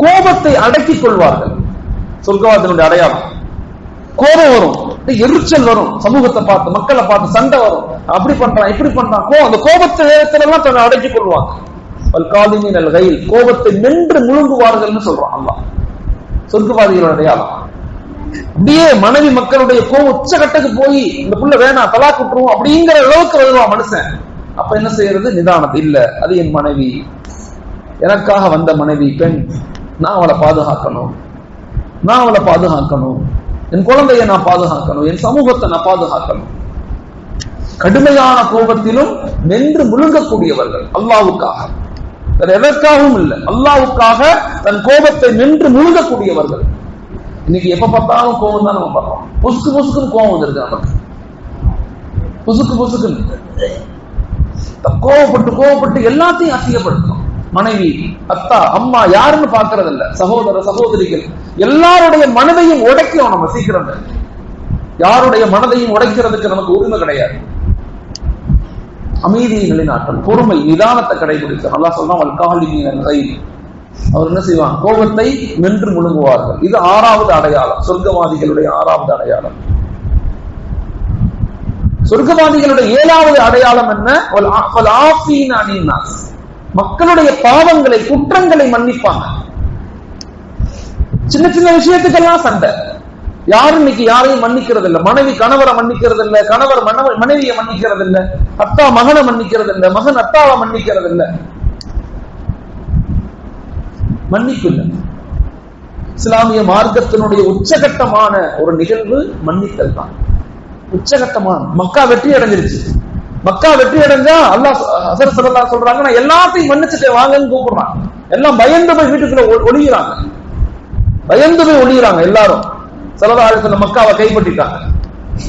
கோபத்தை அடக்கிக் கொள்வார்கள். சொர்க்கவாசனுடைய அடையாளம். கோபம் வரும். எரிச்சல் வரும். சமூகத்தை பார்த்து மக்களை பார்த்து சண்டை வரும். அப்படி பண்றான் இப்படி பண்றான். கோ அந்த கோபத்தை நேரத்துல எல்லாம் தன்னை அடக்கிக் கொள்வாங்க. காலிமின் அல் கைல் கோபத்தை நின்று முழுங்குவார்கள்னு சொல்றான் அல்லா சொர்க்கவாதிகளோட அடையாளம். அப்படியே மனைவி மக்களுடைய கோவம் உச்சகட்டுக்கு போய் இந்த புள்ள வேணாம் தலா குட்டுருவோம் அப்படிங்கிற அளவுக்கு வருவான் மனுஷன். அப்ப என்ன செய்யறது? நிதானது இல்ல. அது என் மனைவி. எனக்காக வந்த மனைவி பெண். நான் அவளை பாதுகாக்கணும். நான் அவளை பாதுகாக்கணும். என் குழந்தைய நான் பாதுகாக்கணும். என் சமூகத்தை நான் பாதுகாக்கணும். கடுமையான கோபத்திலும் நின்று முழுங்கக்கூடியவர்கள் அல்லாவுக்காக. வேற எதற்காகவும் இல்லை. அல்லாவுக்காக தன் கோபத்தை நின்று முழுங்கக்கூடியவர்கள். இன்னைக்கு எப்ப பார்த்தாலும் கோபம் தான் நம்ம பார்ப்போம். புசுக்கு புசுக்குன்னு கோபம் வந்துருக்கு நமக்கு. புசுக்கு புசுக்குன்னு. கோவப்பட்டு கோவப்பட்டு எல்லாத்தையும் அசிங்கப்படுத்தணும் மனைவி அத்தா அம்மா யாருன்னு பாக்குறது இல்ல சகோதர சகோதரிகள். எல்லாருடைய மனதையும் உடைக்கும் நம்ம சீக்கிரம். யாருடைய மனதையும் உடைக்கிறதுக்கு நமக்கு உரிமை கிடையாது. அமைதியை நிலைநாட்டல் பொறுமை நிதானத்தை கடைபிடிக்கும் நல்லா சொன்னா வல்காலிமியின் அவர் என்ன செய்வான்? கோபத்தை நின்று முழுங்குவார்கள். இது ஆறாவது அடையாளம். சொர்க்கவாதிகளுடைய ஆறாவது அடையாளம். சொர்க்கவாதிகளுடைய ஏழாவது அடையாளம் என்ன? மக்களுடைய பாவங்களை குற்றங்களை மன்னிப்பாங்க. சின்ன சின்ன விஷயத்துக்கெல்லாம் சண்டை. யாரும் இன்னைக்கு யாரையும் மன்னிக்கிறது இல்ல மனைவி கணவரை மன்னிக்கிறது இல்ல கணவர் மனைவியை மன்னிக்கிறது இல்ல அத்தா மகனை மன்னிக்கிறது இல்ல மகன் அத்தாவை மன்னிக்கிறது இல்ல மன்னிப்பு இல்லை. இஸ்லாமிய மார்க்கத்தினுடைய உச்சகட்டமான ஒரு நிகழ்வு மன்னித்தல் தான். உச்சகட்டமான மக்கா வெற்றி அடைஞ்சிருச்சு. மக்கா வெற்றி அடைஞ்சா அல்லாஹ் அசர் சல்லா சொல்றாங்க நான் எல்லாத்தையும் மன்னிச்சுட்டு வாங்கன்னு கூப்பிடுறான் எல்லாம் பயந்து போய் வீட்டுக்குள்ள ஒளிகிறாங்க பயந்து போய் ஒளிகிறாங்க எல்லாரும். சலதாரத்துல மக்காவை கைப்பற்றிட்டாங்க.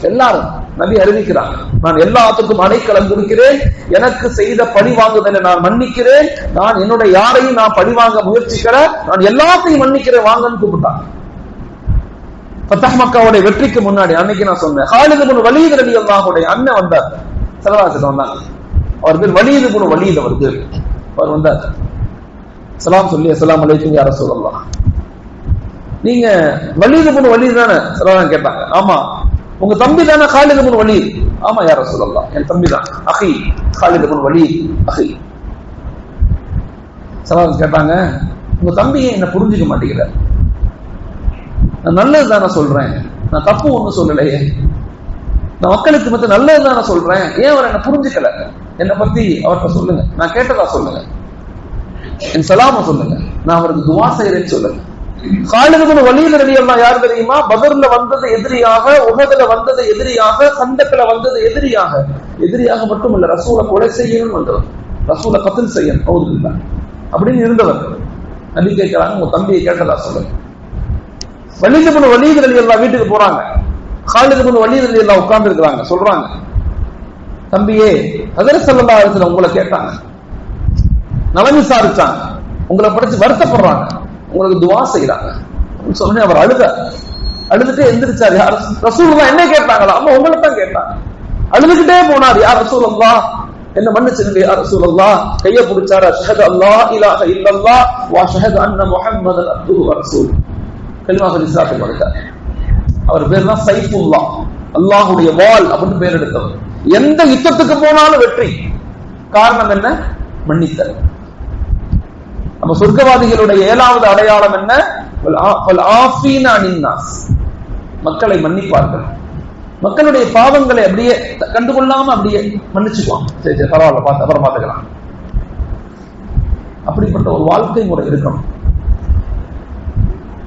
எல்லாரும் நபி அறிவிக்கிறாங்க நான் எல்லாத்துக்கும் அடைக்கலம் கொடுக்கிறேன் எனக்கு செய்த பழி வாங்குதலை நான் மன்னிக்கிறேன் நான் என்னுடைய யாரையும் நான் பழி வாங்க முயற்சிக்கிற நான் எல்லாத்தையும் மன்னிக்கிறேன் வாங்கன்னு கூப்பிட்டாங்க. பத்தஹ் மக்காவுடைய வெற்றிக்கு முன்னாடி அன்னைக்கு நான் சொன்னேன். ஹாலிது முன் வலிது அல்லாஹுடைய அண்ணன் வந்தார். சலவாசன் வந்தாங்க அவர் பேர் வலியுது போல வலியுது அவருக்கு அவர் வந்தார். சலாம் சொல்லி அஸ்லாம் அலைக்கும் யார சொல்லலாம் நீங்க வலியுது போல வலியுது தானே? சலாம் கேட்டாங்க. ஆமா. உங்க தம்பி தானே காலிது போல வலி? ஆமா யார சொல்லலாம் என் தம்பி தான். அஹி. காலிது போல வலி? அஹி. சலாம் கேட்டாங்க. உங்க தம்பி என்ன புரிஞ்சுக்க மாட்டேங்கிறார்? நான் நல்லது தானே சொல்றேன். நான் தப்பு ஒண்ணு சொல்லலையே. நான் மக்களுக்கு மத்த நல்லது தானே சொல்றேன். ஏன் அவர் என்ன புரிஞ்சுக்கல? என்னை பத்தி அவர்கிட்ட சொல்லுங்க. நான் கேட்டதா சொல்லுங்க. என் சலாம சொல்லுங்க. நான் அவருக்கு துவா செய்யறேன்னு சொல்லுங்க. காலிதுபுன் வழியில் எல்லாம் யார் தெரியுமா? பதர்ல வந்தது எதிரியாக உகதுல வந்தது எதிரியாக சண்டத்துல வந்தது எதிரியாக. எதிரியாக மட்டும் இல்ல ரசூலை கொலை செய்யணும்னு வந்தவர். ரசூலை கத்தில் செய்யணும். ஹவுதுல்லா அப்படின்னு இருந்தவர். நபி கேட்கிறாங்க உங்க தம்பியை கேட்டதா சொல்லுங்க. வலிதகுன வலிது அலி எல்லாம் வீட்டுக்கு போறாங்க. காலிதுபுன் வழி அலி எல்லாம் உட்கார்ந்து இருக்கிறாங்க சொல்றாங்க தம்பியே அதர் செல்லா இடத்துல உங்களை கேட்டாங்க. நலம் விசாரிச்சாங்க. உங்களை படிச்சு வருத்தப்படுறாங்க. உங்களுக்கு துவா செய்யறாங்க சொன்னே அவர் அழுத. அழுதுட்டு எந்திரிச்சார். யார் ரசூல் தான் என்ன கேட்டாங்களா? அம்மா உங்களை தான் கேட்டாங்க. அழுதுகிட்டே போனார். யார் ரசூல் அல்லா என்ன மன்னிச்சிருங்க யார் ரசூல் அல்லா கைய பிடிச்சாரு. அஷ்ஹது அல்லா இலாஹ இல்லல்லா வா ஷஹத் அன்ன முஹம்மது அப்துஹு வ ரசூல். கலிமா சொல்லி இஸ்லாத்துக்கு அவர் பேர் தான் சைஃபுல்லா அல்லாஹுடைய வால் அப்படின்னு பேர் எடுத்தவர். எந்த யுத்தத்துக்கு போனாலும் வெற்றி. காரணம் என்ன? மன்னித்தல். நம்ம சொர்க்கவாதிகளுடைய ஏழாவது அடையாளம் என்ன? மக்களை மன்னிப்பார்கள். மக்களுடைய பாவங்களை அப்படியே கண்டுகொள்ளாம அப்படியே மன்னிச்சுக்குவான் சரி சரி பரவாயில்ல பார்த்து அப்புறம் பார்த்துக்கலாம். அப்படிப்பட்ட ஒரு வாழ்க்கை முறை இருக்கணும்.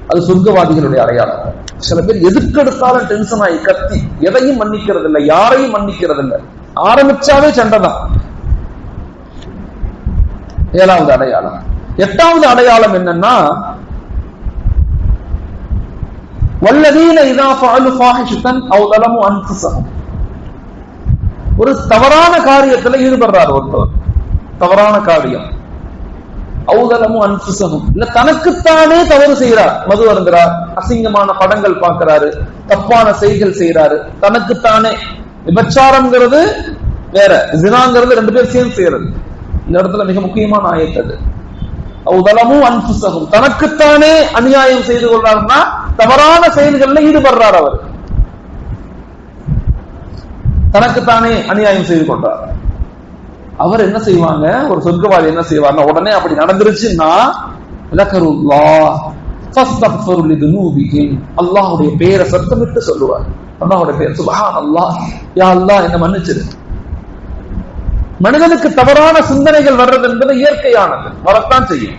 அது சொர்க்கவாதிகளுடைய அடையாளம். சில பேர் எதுக்கெடுத்தாலும் டென்ஷன் ஆகி கத்தி. எதையும் மன்னிக்கிறது இல்லை யாரையும் மன்னிக்கிறது இல்லை ஆரம்பிச்சாவே சண்டை தான். ஏழாவது அடையாளம். எட்டாவது அடையாளம் என்னன்னா வல்லதீன இதா ஃபாலு ஃபாஹிஷத்தன் ஒரு தவறான காரியத்துல ஈடுபடுறார் ஒருத்தர். தவறான காரியம். அவுதலமும் அன்புசமும். இல்ல தனக்குத்தானே தவறு செய்யறார் மது அருந்துறார் அசிங்கமான படங்கள் பார்க்கிறாரு. தப்பான செய்கள் செய்யறாரு தனக்குத்தானே. விபச்சாரம்ங்கிறது வேற. ஜினாங்கிறது ரெண்டு பேரும் சேர்ந்து செய்யறது இந்த இடத்துல மிக முக்கியமான ஆயத்தது அவுதலமும் அன்புசகும் தனக்குத்தானே அநியாயம் செய்து கொள்றாருன்னா தவறான செயல்கள்ல ஈடுபடுறார் அவர். தனக்குத்தானே அநியாயம் செய்து கொண்டார். அவர் என்ன செய்வாங்க? ஒரு சொர்க்கவாதி என்ன செய்வாங்க உடனே அப்படி நடந்துருச்சுன்னா லக்கருல்லா அல்லாஹுடைய பேரை சத்தமிட்டு சொல்லுவார். அல்லாஹுடைய பேர் சுபஹான் அல்லாஹ் யா அல்லாஹ் என்ன மன்னிச்சிரு. மனிதனுக்கு தவறான சிந்தனைகள் வர்றது என்பது இயற்கையானது. வரத்தான் செய்யும்.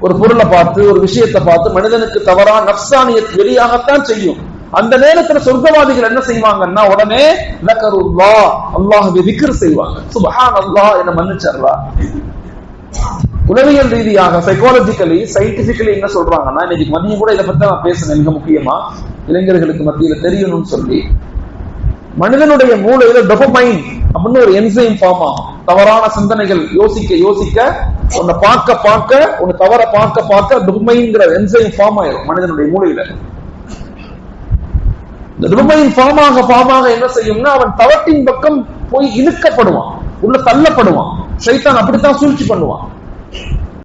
ஒரு பொருளை பார்த்து ஒரு விஷயத்தை பார்த்து மனிதனுக்கு தவறான நப்சானியத் வெளியாகத்தான் செய்யும். அந்த நேரத்துல சொர்க்கவாதிகள் என்ன செய்வாங்கன்னா உடனே லக்கருல்லா அல்லாஹுவை விக்ர் செய்வாங்க. சுபஹான் அல்லாஹ் என்ன மன்னிச்சர்லா உளவியல் ரீதியாக சைக்காலஜிக்கலி சயின்டிபிக்கலி என்ன சொல்றாங்கன்னா இன்னைக்கு மதியம் கூட இதை பத்தி நான் பேசினேன் மிக முக்கியமா. இளைஞர்களுக்கு மத்தியில தெரியணும்னு சொல்லி. மனிதனுடைய மூளையில டொபமைன் அப்படின்னு ஒரு என்சைம் ஃபார்ம் ஆகும். தவறான சிந்தனைகள் யோசிக்க யோசிக்க உன்னை பார்க்க பார்க்க உன்னை தவற பார்க்க பார்க்க டொபமைன்ங்கிற என்சைம் ஃபார்ம் ஆயிரும் மனிதனுடைய மூளையில. இந்த டொபமைன் ஃபார்ம் என்ன செய்யும்னா அவன் தவட்டின் பக்கம் போய் இழுக்கப்படுவான். உள்ள தள்ளப்படுவான். சைத்தான் அப்படித்தான் சூழ்ச்சி பண்ணுவான்.